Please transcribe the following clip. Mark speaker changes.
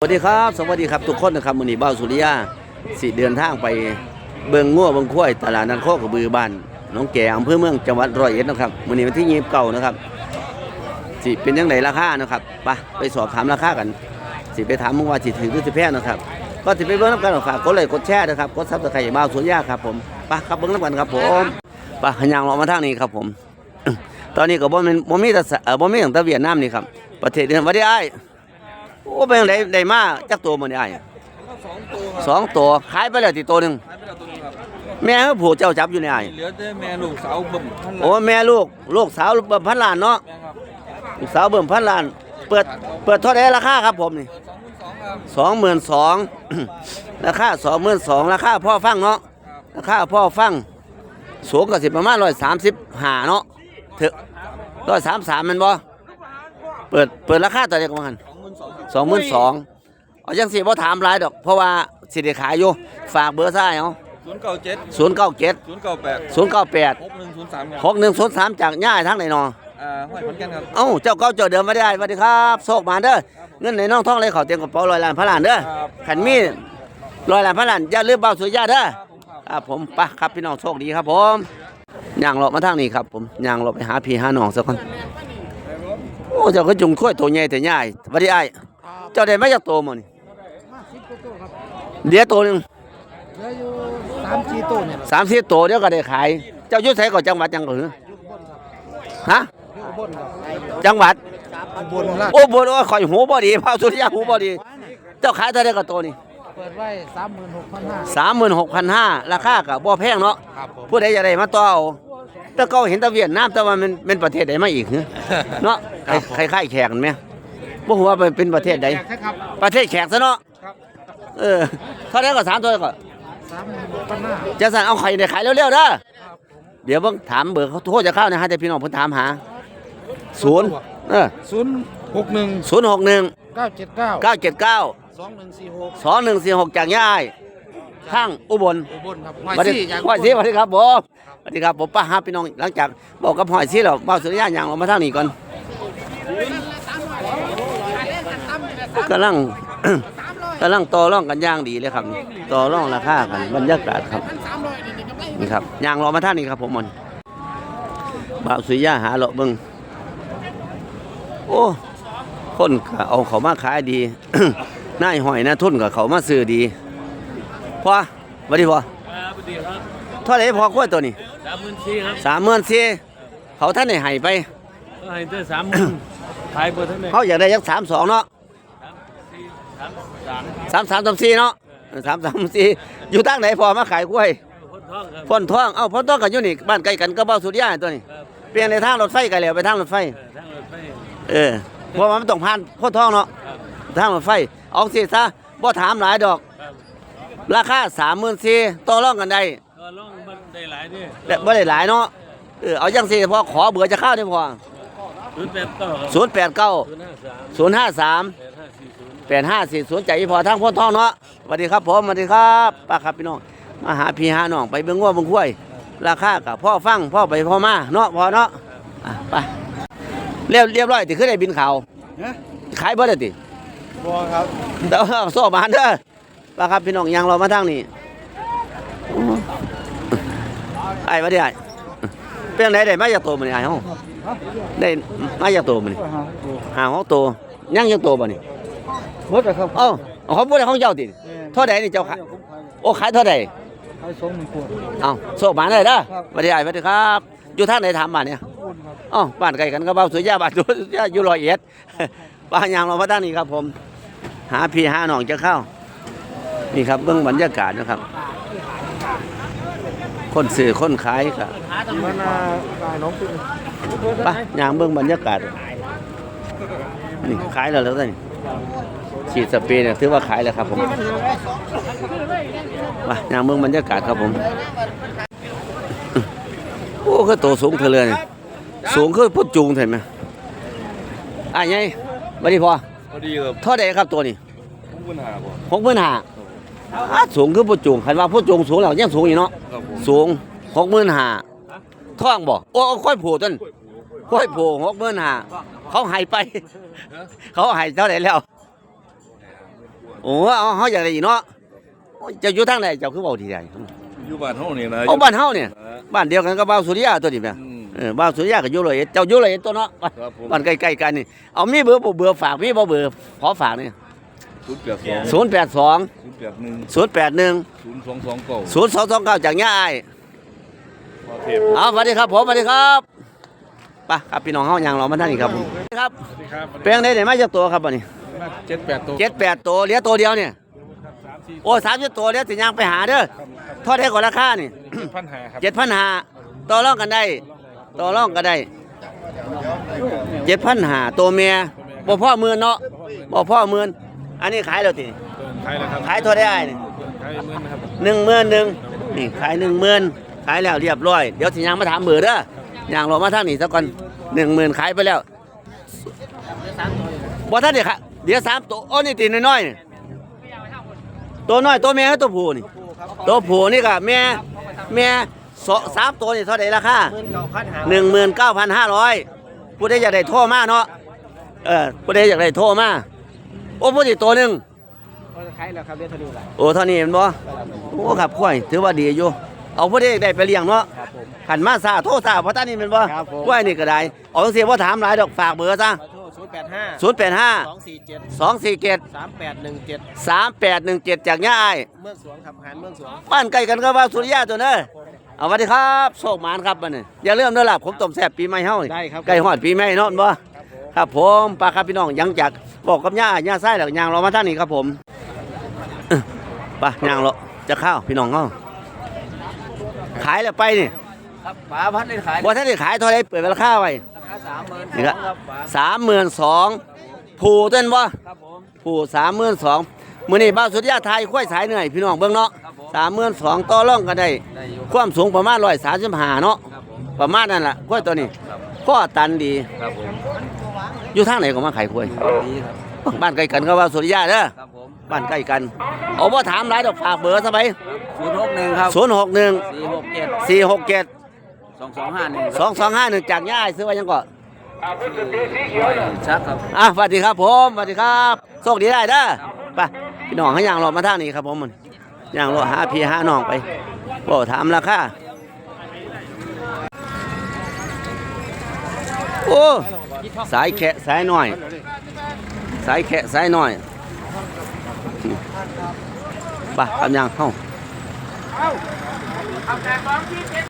Speaker 1: สวัสดีครับ สวัสดีครับทุกคนนะครับมือนี้เบ้าสุริยาสิเดินทางไปเบิงงัวเบิงข้วยตลาดนัดโคกระบือบ้านน้องแก่อำเภอเมืองจังหวัดร้อยเอ็ดนะครับมือนี้วันที่ยี่สิบเก้านะครับสิเป็นยังไงราคานะครับไปไปสอบถามราคากันสิไปถามมึงว่าสิถือหรือสิแพ้นะครับก็สิไปเบิ้งน้ำกันฝากกดไลค์กดแชร์นะครับกดซับสไครต์บ้าสุริยาครับผมไปครับเบิ้งน้ำกันครับผมไปขยางเรามาทางนี้ครับผม ตอนนี้ก็บ่ม่นบ่มีแต่สะเอ่อบ่มีตั้งแต่เวียดนามนี่ครับประเทศเดือนวัดได้อ้ โอ้เป็นไดได้มาจักตัวมันได้อ้าย
Speaker 2: สองตัวครับ
Speaker 1: สองตัวขายไปแล้วติตัวหนึง
Speaker 2: หายไปแล้วตัวหนึงครับ
Speaker 1: แม่เขาผูกเจ้าจับอยู่ในอ้าย
Speaker 2: เหลือแต่แม่ลูกสาวเบิ่มท่านละ
Speaker 1: โอ้แม่ลูกลูกสาวเบิ่มพันล้านเนาะ
Speaker 2: แม่ครับ
Speaker 1: ลูกสาวเบิ่มพันล้าน เปิดเปิดเท่าไหร่ราคาครับผมนี่
Speaker 2: สองหมื่นสองครับ
Speaker 1: 22,000ราคา22,000ราคาพ่อฟังเนาะ
Speaker 2: ครับ
Speaker 1: ราคาพ่อฟังสูงก็สิประมาณ135เนาะเถอะ133แม่นบ่เปิดเปิดราคาตัวเดียวกัน
Speaker 2: สองหมื่น สองครับ
Speaker 1: สองหมื่นสองเอาจังสิบ่ถามหลายดอก เพราะว่าสิได้ขายอยู่ฝากเบอร์ซ้ายเอา
Speaker 2: ศูนย์เก้าเจ็ด
Speaker 1: ศูนย์เก้าเจ็ด
Speaker 2: ศูนย์เก้าแปด
Speaker 1: ศูนย์เก้าแปด
Speaker 2: หกหนึ่งศูนย์สามครับ
Speaker 1: หกหนึ่งศูนย์สามจากย่ายทั้งไหนนอ
Speaker 2: อ่าห้อยขอนแก่นครับ
Speaker 1: เอ้าเจ้าเก้าเจ้าเดิมไม่ได้สวัสดีครับโชคมาเด้อเงินในน้องท่องเลยเขาเตรียมกระเป๋าลอยล้านพระล้านเด้อ
Speaker 2: ครับ
Speaker 1: ขันมีลอยล้านพระล้านอย่าลืมเบาสุริยาเด้อ
Speaker 2: ครับผมครับ
Speaker 1: ครับผมไปครับพี่น้องโชคดีครับผมย่างเลาะมาทางนี้ครับผมย่างเลาะไปหาพี่หาน้องสักคนโอ้เจ้าก็จุงค่อยตัวใหญ่แต่ใหญ่สวัสดีไอ้ายเจ้าได้มาจากโตวหมั้นี่
Speaker 3: มาสิบกว่าตัวครับ
Speaker 1: เดี๋ยวตัวหนึง
Speaker 3: เหลืออยู่สามสี่ตัวเนี่ย
Speaker 1: สามสิบตัวเดี๋ยวก็ได้ขาย เจ้าอยุ่ไสก่อนจังหวัดจังหวัดหรือฮะ
Speaker 3: อยู่อุบลครับ
Speaker 1: จังหวัด
Speaker 3: อุบลราช
Speaker 1: โอ้บนโอ้ข่อยหูบ่ดีพาสุริยาหูบ่ดี เจ้าขายเท่าไหร่กับตัวนี้
Speaker 3: เปิดไว้สามหมื่นหกพันห้า
Speaker 1: สามหมื่นหกพันห้าราคากับบ่แพงเนาะ
Speaker 3: ครับผม
Speaker 1: ผู้ใดจะได้มาต่อเอาแต่ก็เห็นแตะเวียดนามแต่ว่ามันเป็นประเทศใดมาอีกเหรอ เนาะ คล้ายๆแขกกันไหมบ่ฮู้ว่าเป็นประเทศใด
Speaker 3: ใช่ครับ
Speaker 1: ประเทศแขกซะเนาะ
Speaker 3: ครับ
Speaker 1: เออเท่าไหร่ก็สามตัวก็
Speaker 3: สามหมื่นหกพันห้า
Speaker 1: จะสั่นเอาไข่ได้ขายเร็วๆเด้อเดี๋ยวเบิ่งถามเบอร์เขาโทรจะเข้านะฮะแต่พี่น้องเพิ่นถามหาศูนย์เออ
Speaker 3: ศูนย์หกหนึ่ง
Speaker 1: ศูนย์หกหนึ่ง
Speaker 3: เก้าเจ็ดเก้า
Speaker 1: เก้าเจ็ดเก้า
Speaker 3: สองหนึ่งสี่หก
Speaker 1: สองหนึ่งสี่หกจากย่ายข้างอุบล
Speaker 3: อุบลครับ
Speaker 1: สวัสดี
Speaker 3: จาก
Speaker 1: หอยซี่สวัสดีครับผมสวัสดีครับผมป้าฮับพี่น้องหลังจากบอกกับหอยซี่เราเบาสุริยะอย่างเรามาทางนี้ก่อน กำลังกำลังต่อร่องกันอย่างดีเลยครับ ต่อร่องราคากันบรรยากาศครับนี่ครับอย่างเรามาทางนี้ครับผมมันบ่าวสุริยะหาเลาะเบิ่งโอ้คนก็เอาเขามาขายดีนายหอยนะทุนกับเขามาซื้อดีพอสวัสดีพอ
Speaker 4: ครับสวัสดีครับ
Speaker 1: เท่าไหร่พอกล้วยตัวนี้
Speaker 4: สามหมื่นสี่ครับ
Speaker 1: สามหมื่นสี่เขาท่านได้ให้ไป
Speaker 4: ก็ให้เธอสามหมื่น ขายเบอร์เท่าไหร่
Speaker 1: เขาอยากได้ยักสามสองเนาะ
Speaker 4: สามสาม
Speaker 1: สามสามสามสี่เนาะสามสามสี่อยู่ตั้งไหนพอมาขายกล้วย
Speaker 4: คนท้องครับ
Speaker 1: พ่นท้องเอ้าพ่นท้องกันอยู่นี่บ้านใกล้กันก็เบ้าสุดยาตัวนี้
Speaker 4: ครับ
Speaker 1: เปลี่ยนในทางรถไฟกันแล้วไปทางรถไฟ
Speaker 4: เออทางรถไฟ
Speaker 1: เออเพราะว่ามันต้องผ่านพ่นท้องเนาะ
Speaker 4: ครับ
Speaker 1: ทางรถไฟเอาสิซะบ่ถามหลายดอก
Speaker 4: ครับ
Speaker 1: ราคาสามหมื่นสี่ต่อรองกันได้
Speaker 4: ก็ล่องมันได้หลายดิ
Speaker 1: แต่บ่ได้หลายเนาะเออเอาจังสิพอขอเบื่อจะเข้าได้พอ
Speaker 4: ศูนย์แปดเก้าครับ
Speaker 1: ศูนย์แปดเก้า
Speaker 4: ศูนย์ห้าสาม
Speaker 1: ศูนย์ห้าสาม
Speaker 4: แปดห้าสี่ศูนย์
Speaker 1: แปดห้าสี่ศูนย์ใจพอทางพ้นท้องเนาะสวัสดีครับผมสวัสดีครับป้าครับพี่น้องมาหาพี่หาน้องไปเบิ่งว่าเบิ่งคุ้ยราคากับพ่อฟังพ่อไปพ่อมาเนาะพอเนาะอะไปเรียบเรียบร้อยติขึ้นได้บินเขาขายเบ่ได้ติ
Speaker 3: บัวครับ
Speaker 1: เดี๋ยวเอาโซ่บานเด้อป้าครับพี่น้องยังรอมาทางนี้ไอ้มาได้ไอ้เป็นจังไดได้มาจากตัวมันนี่ไอ้เฮา ได้มาจากตัวมันนี่หาของตัวยังยังตัวบ่นี่
Speaker 3: หมดเลยครับ
Speaker 1: เอ้าเอาเขาบ่ได้ของเจ้าติเท่าใดนี่เจ้าขายโอ้ขายเท่าใด
Speaker 3: ขายสองหมื่นขวด
Speaker 1: เอ้าโชคมาเลยเด้อ
Speaker 3: ครับ
Speaker 1: สวัสดีอ้ายสวัสดีครับ อยู่ทางไหนถามบ้านเนี่ย
Speaker 3: อุบลครับ
Speaker 1: เอ้าบ้านใกล้กันก็เบ้าสุริยาบ้านสุริยาอยู่ร้อยเอ็ดบ้านยางเรามาทางนี้ครับผม หาพี่หาน้องจะเข้า นี่ครับเบื้องบรรยากาศนะครับ คนซื้อคนขายครับ
Speaker 3: มันอ่าขายน้องตุ้ย
Speaker 1: ไปยางเบื้องบรรยากาศ นี่ขายแล้วแล้วนี่ฉีดสเปรย์เนี่ยถือว่าขายแล้วครับผมไปยางเบื้องบรรยากาศครับผม โอ้คือโตสูงเธอเลยนี่สูงคือพุทธจูงเห็นไหมอะไงบัดนี้พอ
Speaker 2: พอดีครับ
Speaker 1: เท่าใดครับตัวนี้
Speaker 2: ผมปัญหาบ่
Speaker 1: หกหมื่นห้าอะสูงคือพุทธจูงคันว่าพุทธจูงสูงแล้วยังสูงอยู่เนาะ
Speaker 2: ครับผม
Speaker 1: สูงหกหมื่นห้า ท่องบ่โอ้ค่อยผูต้นค่อยผูหกหมื่นห้าเขาใหายไป เขาใหายเท่าไหร่แล้วโอ้เอาเฮาอยากได้อีกเนาะโอ้ยเจะอยู่ทางไหนเจ้าคือเว้าที่ใด
Speaker 2: อยู่บ้านเฮานี่นะ
Speaker 1: เอาบ้านเฮาเนี่ยบ้านเดียวกันกับบ้านสุริยาตัวนี้แม่
Speaker 2: อืม
Speaker 1: เออบ้านสุริยาก็อยู่ร้อยเอ็ดเจ้าอยู่ร้อยเอ็ดตัวเนาะบ้าน
Speaker 2: ครับผม
Speaker 1: บ้านใกล้ๆกันนี่เอามีเบอร์บ่เบอร์ฝากมีบ่เบอร์ขอฝากนี่
Speaker 2: ศูนย์แปดสอง
Speaker 1: 082
Speaker 2: ศูนย์แปดหนึ่ง
Speaker 1: 081
Speaker 2: ศูนย์สองสองเก้า
Speaker 1: 0229จากย่าอ้าย
Speaker 2: พอเทพ
Speaker 1: เอาสวัสดีครับผมสวัสดีครับไปครับพี่น้องเฮายังรอมาท่านอีกครับผมครับเปียงได้ได้มาจากตัวครับบัดนี้
Speaker 3: เจ็ดแปดตัว
Speaker 1: เจ็ดแปดตัวเหลือตัวเดียวเนี่ยโอ้สามสิบตัวเหลือสิยังไปหาเด้อเท่าได้ก่อนราคานี่
Speaker 3: พันหาครับ
Speaker 1: เจ็ดพันหาต่อรองกันได้ต่อรองกันได้เจ็ดพันหาตัวเมียบ่พ่อหมื่นเนาะบ่พ่อหมื่นอันนี้ขายแล้วติ
Speaker 3: ขายแล้วครับ
Speaker 1: ขายเท่าได้อ้ายนี่
Speaker 3: ขายเงินนะครับ
Speaker 1: หนึ่งหมื่นหนึ่งนี่ขายหนึ่งหมื่น ขายแล้วเรียบร้อย เดี๋ยวสิยังมาถามเบอร์เด้อย่างรอมาทางนี้ซะก่อนหนึ่งหมื่นขายไปแล้วบ่ท่านเดี๋ยวค่ะเดี๋ยวสามตัวโอ้นี่ตีน้อยๆนี่ตัวน้อยตัวแม่กับตัวผู้นี่ ตัวผู้นี่ก็แม่แม่สองสามตัวนี่เท่าไหร่ราคา
Speaker 3: เงินเก่าพันหา
Speaker 1: หนึ่งหมื่นเก้าพันห้าร้อยผู้ใดอยากได้โทรมาเนาะเออผู้ใดอยากได้โทรมาโอ้ผู้ที่ตัวหนึ่ง
Speaker 3: เขาจะขายแล้วครับเรียนทะลุไหล
Speaker 1: โอ้เท่านี้เห็นบ่โอ้ขับค่อยถือว่าดีอยู่ เอาผู้ใดอยากได้ไปเลี้ยงเนาะ
Speaker 3: ครับผม
Speaker 1: ขันมาซาโทรซาเพราะท่านนี่เป็นบ่
Speaker 3: ครับผม
Speaker 1: ค่อยนี่ก็ได้เอาจังซี่บ่ถามหลายดอกฝากเบอร์ซะ
Speaker 3: ขอโทษศูนย์แปดห้า
Speaker 1: ศูนย์แปดห้า
Speaker 3: สองสี่เจ็ด
Speaker 1: สองสี่เจ็ด
Speaker 3: สามแปดหนึ่งเจ็ด
Speaker 1: สามแปดหนึ่งเจ็ดจากย่าอ้าย
Speaker 3: เมืองสวงครับหานเมืองสวง
Speaker 1: บ้านใกล้กันก็ว่าสุริยะตัวเน้อเอาสวัสดีครับโชคหมานครับบัดนี้อย่าลืมเด้อล่ะผมต้มแซ่บปีใหม่เฮานี่
Speaker 3: ได้ครับ
Speaker 1: ใกล้ฮอดปีใหม่เนาะบ่ครับผมปลาครับพี่น้องยังจากบอกกับย่าย่าไส้แล้วย่างเรามาท่านนี้ครับผมเอ้อไปย่างเราจะเข้าวพี่น้องเฮา ขายแล้วไปนี่
Speaker 3: ครับป๋าพันได้ขาย
Speaker 1: บ่ทันได้ขายเท่าไหร่เปิดราคาไว้
Speaker 3: ราคาสามหมื่น
Speaker 1: นี่ครับ
Speaker 3: ครับป๋า
Speaker 1: สามหมื่นสองผูเต้นบ่
Speaker 3: ครับผม
Speaker 1: ผูสามหมื่นสองมื้อนี้บ้าวสุริยะไทยค่อยสายเหนื่อยพี่น้องเบิ่งเนาะ
Speaker 3: ครับผม
Speaker 1: สามหมื่นสองต่อรองกันได้
Speaker 3: ได้อยู่
Speaker 1: ความสูงประมาณร้อยสามสิบห้าเนาะ
Speaker 3: ครับผม
Speaker 1: ประมาณนั้นล่ะกล้วยตัวนี้
Speaker 3: ครับ
Speaker 1: ข้อตันดี
Speaker 3: ครับผม
Speaker 1: อยู่ทางไหนก็มาขายกล้วย
Speaker 3: ดีครับ
Speaker 1: บ้านใกล้กันก็ว่าสุริยะเด้อ
Speaker 3: ครั บผม
Speaker 1: บ้านใกล้กันเอาว่าถามหลายดอกฝากเบอร์ซะไป
Speaker 3: ศูนย์หกหนึ่งครับ
Speaker 1: ศูนย์หกหนึ่ง
Speaker 3: สี่หกเจ็ด
Speaker 1: สี่หกเจ็ด
Speaker 3: สองสองห้าหนึ่ง
Speaker 1: สองสองห้าหนึ่งจากย่าอ้ายซื้อไว้ยังก่อน
Speaker 3: ชักครับ
Speaker 1: อะสวัสดีครับผมสวัสดีครับโชคดีได้เด้อไปพี่น้องให้ย่างรอมาทางนี้ครับผมมันย่างรอหาพี่หาน้องไปบอกถามราคาโอ้สายแขะสายหน่อย สายแขะสายหน่อย ไปทำยังเข้า